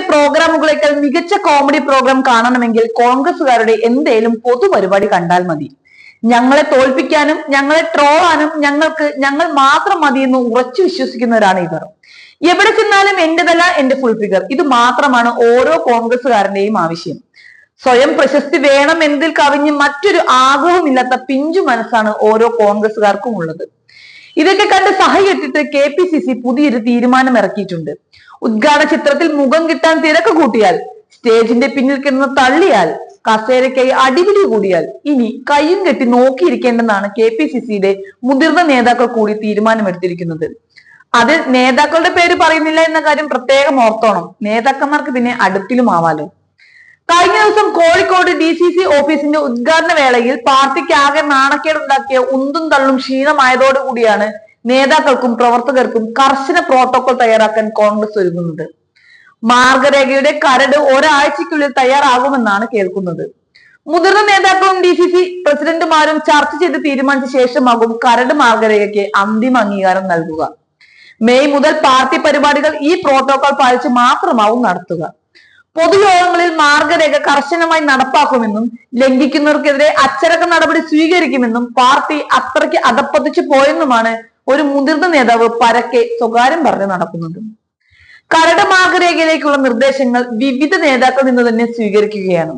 യൂട്യൂബിലെ പ്രോഗ്രാമുകളേക്കാൾ മികച്ച comedy programme കാണണമെങ്കിൽ കോൺഗ്രസുകാരുടെ എന്തേലും പൊതുപരിപാടി കണ്ടാൽ മതി. ഞങ്ങളെ തോൽപ്പിക്കാനും ഞങ്ങളെ ട്രോളാനും ഞങ്ങൾക്ക് ഞങ്ങൾ മാത്രം മതിയെന്ന് ഉറച്ചു വിശ്വസിക്കുന്നവരാണ് ഇവർ. എവിടെ ചെന്നാലും എന്റേതല്ല എന്റെ ഫുൾ ഫിഗർ ഇത് മാത്രമാണ് ഓരോ കോൺഗ്രസുകാരന്റെയും ആവശ്യം. സ്വയം പ്രശസ്തി വേണം എന്നതിൽ കവിഞ്ഞ് മറ്റൊരു ആഗ്രഹമില്ലാത്ത പിഞ്ചു മനസ്സാണ് ഓരോ കോൺഗ്രസുകാർക്കും ഉള്ളത്. ഇതൊക്കെ കണ്ട് സഹകെട്ടിട്ട് കെ പി സി സി പുതിയൊരു തീരുമാനം ഇറക്കിയിട്ടുണ്ട് ഉദ്ഘാടന ചിത്രത്തിൽ മുഖം കിട്ടാൻ തിരക്ക് കൂട്ടിയാൽ സ്റ്റേജിന്റെ പിന്നിൽ കിടന്ന് തള്ളിയാൽ കസേരയ്ക്കായി അടിപിടി കൂടിയാൽ ഇനി കയ്യും കെട്ടി നോക്കിയിരിക്കേണ്ടെന്നാണ് കെ പി സി സിയുടെ മുതിർന്ന നേതാക്കൾ കൂടി തീരുമാനമെടുത്തിരിക്കുന്നത്. അതിൽ നേതാക്കളുടെ പേര് പറയുന്നില്ല എന്ന കാര്യം പ്രത്യേകം ഓർത്തോണം. നേതാക്കന്മാർക്ക് പിന്നെ അടുപ്പിലും ആവാലോ. കഴിഞ്ഞ ദിവസം കോഴിക്കോട് ഡി സി സി ഓഫീസിന്റെ ഉദ്ഘാടന വേളയിൽ പാർട്ടിക്ക് ആകെ നാണക്കേടുണ്ടാക്കിയ ഉന്തും തള്ളും ക്ഷീണമായതോടുകൂടിയാണ് നേതാക്കൾക്കും പ്രവർത്തകർക്കും കർശന പ്രോട്ടോകോൾ തയ്യാറാക്കാൻ കോൺഗ്രസ് ഒരുങ്ങുന്നത്. മാർഗരേഖയുടെ കരട് ഒരാഴ്ചക്കുള്ളിൽ തയ്യാറാകുമെന്നാണ് കേൾക്കുന്നത്. മുതിർന്ന നേതാക്കളും ഡി സി സി പ്രസിഡന്റുമാരും ചർച്ച ചെയ്ത് തീരുമാനിച്ച ശേഷമാകും കരട് മാർഗരേഖയ്ക്ക് അന്തിമ അംഗീകാരം നൽകുക. മെയ് മുതൽ പാർട്ടി പരിപാടികൾ ഈ പ്രോട്ടോകോൾ പാലിച്ച് മാത്രമാവും നടത്തുക. പൊതുയോഗങ്ങളിൽ മാർഗരേഖ കർശനമായി നടപ്പാക്കുമെന്നും ലംഘിക്കുന്നവർക്കെതിരെ അച്ചടക്ക നടപടി സ്വീകരിക്കുമെന്നും പാർട്ടി അത്രയ്ക്ക് അതപ്പതിച്ചു പോയെന്നുമാണ് ഒരു മുതിർന്ന നേതാവ് പരക്കെ സ്വകാര്യം പറഞ്ഞു നടക്കുന്നത്. കരട് മാർഗരേഖയിലേക്കുള്ള നിർദ്ദേശങ്ങൾ വിവിധ നേതാക്കളിൽ നിന്ന് തന്നെ സ്വീകരിക്കുകയാണ്.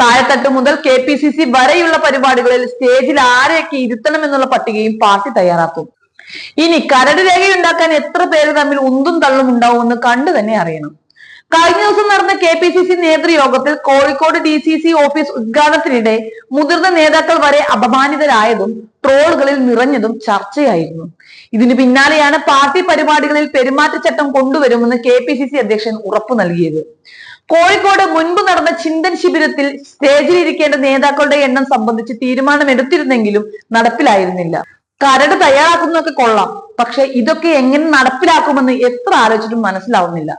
താഴെത്തട്ട് മുതൽ കെ പി സി സി വരെയുള്ള പരിപാടികളിൽ സ്റ്റേജിൽ ആരെയൊക്കെ ഇരുത്തണമെന്നുള്ള പട്ടികയും പാർട്ടി തയ്യാറാക്കും. ഇനി കരട് രേഖയുണ്ടാക്കാൻ എത്ര പേര് തമ്മിൽ ഉന്തും തള്ളും ഉണ്ടാവുമെന്ന് കണ്ടു തന്നെ അറിയണം. കഴിഞ്ഞ ദിവസം നടന്ന K P C C നേതൃയോഗത്തിൽ Kozhikode D C C office ഉദ്ഘാടനത്തിനിടെ മുതിർന്ന നേതാക്കൾ വരെ അപമാനിതരായതും ട്രോളുകളിൽ നിറഞ്ഞതും ചർച്ചയായിരുന്നു. ഇതിന് പിന്നാലെയാണ് പാർട്ടി പരിപാടികളിൽ പെരുമാറ്റച്ചട്ടം കൊണ്ടുവരുമെന്ന് കെ പി സി സി അധ്യക്ഷൻ ഉറപ്പു നൽകിയത്. കോഴിക്കോട് മുൻപ് നടന്ന ചിന്തൻ ശിബിരത്തിൽ സ്റ്റേജിലിരിക്കേണ്ട നേതാക്കളുടെ എണ്ണം സംബന്ധിച്ച് തീരുമാനമെടുത്തിരുന്നെങ്കിലും നടപ്പിലായിരുന്നില്ല. കരട് തയ്യാറാക്കുന്നതൊക്കെ കൊള്ളാം പക്ഷെ ഇതൊക്കെ എങ്ങനെ നടപ്പിലാക്കുമെന്ന് എത്ര ആലോചിച്ചിട്ടും മനസ്സിലാവുന്നില്ല.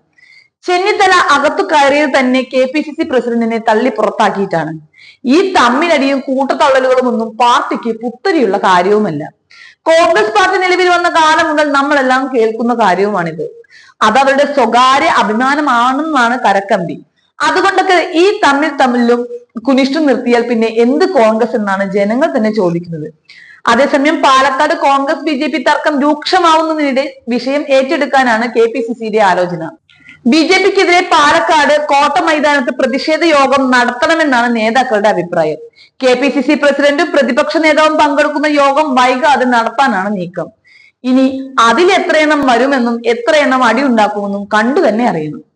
ചെന്നിത്തല അകത്തു കയറിയത് തന്നെ കെ പി സി സി പ്രസിഡന്റിനെ തള്ളി പുറത്താക്കിയിട്ടാണ്. ഈ തമ്മിലടിയും കൂട്ടത്തള്ളലുകളും ഒന്നും പാർട്ടിക്ക് പുത്തരിയുള്ള കാര്യവുമല്ല. കോൺഗ്രസ് പാർട്ടി നിലവിൽ വന്ന കാലം മുതൽ നമ്മളെല്ലാം കേൾക്കുന്ന കാര്യവുമാണിത്. അതവരുടെ സ്വകാര്യ അഭിമാനമാണെന്നാണ് കരക്കമ്പി. അതുകൊണ്ടൊക്കെ ഈ തമ്മിൽ തമ്മിലും കുനിഷ്ടം നിർത്തിയാൽ പിന്നെ എന്ത് കോൺഗ്രസ് എന്നാണ് ജനങ്ങൾ തന്നെ ചോദിക്കുന്നത്. അതേസമയം Palakkad Congress B J P തർക്കം രൂക്ഷമാവുന്നതിനിടെ വിഷയം ഏറ്റെടുക്കാനാണ് കെ പി സി സിയുടെ ആലോചന. ബി ജെ പിക്കെതിരെ പാലക്കാട് കോട്ട മൈതാനത്ത് പ്രതിഷേധ യോഗം നടത്തണമെന്നാണ് നേതാക്കളുടെ അഭിപ്രായം. കെ പി സി സി പ്രസിഡന്റും പ്രതിപക്ഷ നേതാവും പങ്കെടുക്കുന്ന യോഗം വൈകാതെ നടത്താനാണ് നീക്കം. ഇനി അതിൽ എത്ര എണ്ണം വരുമെന്നും എത്രയെണ്ണം അടിയുണ്ടാക്കുമെന്നും കണ്ടു തന്നെ അറിയണം.